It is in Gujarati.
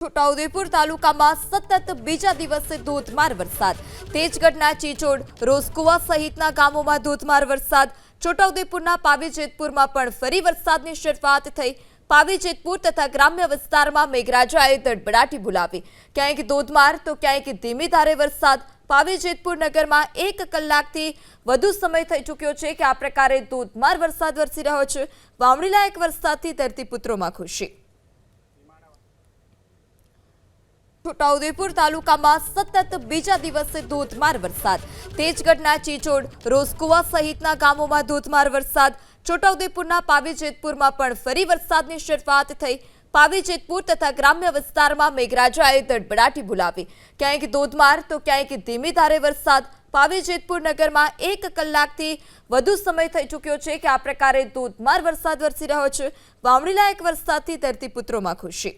છોટાઉદેપુર તાલુકામાં સતત બીજા દિવસે ધોધમાર વરસાદ. તેજગઢના ચીચોડ, રોસકુવા સહિતના ગામોમાં ધોધમાર વરસાદ. છોટાઉદેપુરના પાવીજેતપુરમાં પણ ફરી વરસાદની શરૂઆત થઈ. પાવીજેતપુર તથા ગ્રામ્ય વિસ્તારમાં મેઘરાજાએ દડબડાટી બોલાવી. ક્યાંક ધોધમાર તો ક્યાંક ધીમી ધારે વરસાદ. પાવીજેતપુર નગરમાં એક કલાકથી વધુ સમય થઈ ચૂક્યો છે કે આ પ્રકારે ધોધમાર વરસાદ વરસી રહ્યો છે. વાવણીલાયક વરસાદથી ધરતીપુત્રોમાં ખુશી. છોટાઉદેપુર તાલુકામાં સતત બીજા દિવસે ધોધમાર વરસાદ. તેજગઢના ચીચોડ, રોસકુવા સહિતના ગામોમાં ધોધમાર વરસાદ. છોટાઉદેપુરના પાવી જેતપુરમાં પણ ફરી વરસાદની શરૂઆત થઈ. પાવીજેતપુર તથા ગ્રામ્ય વિસ્તારમાં મેઘરાજાએ દડબડાટી બોલાવી. ક્યાંક ધોધમાર, તો ક્યાંક ધીમી ધારે વરસાદ. પાવીજેતપુર નગરમાં એક કલાકથી વધુ સમય થઈ ચૂક્યો છે કે આ પ્રકારે ધોધમાર વરસાદ વરસી રહ્યો છે. વાવણીલાયક વરસાદથી ધરતીપુત્રોમાં ખુશી.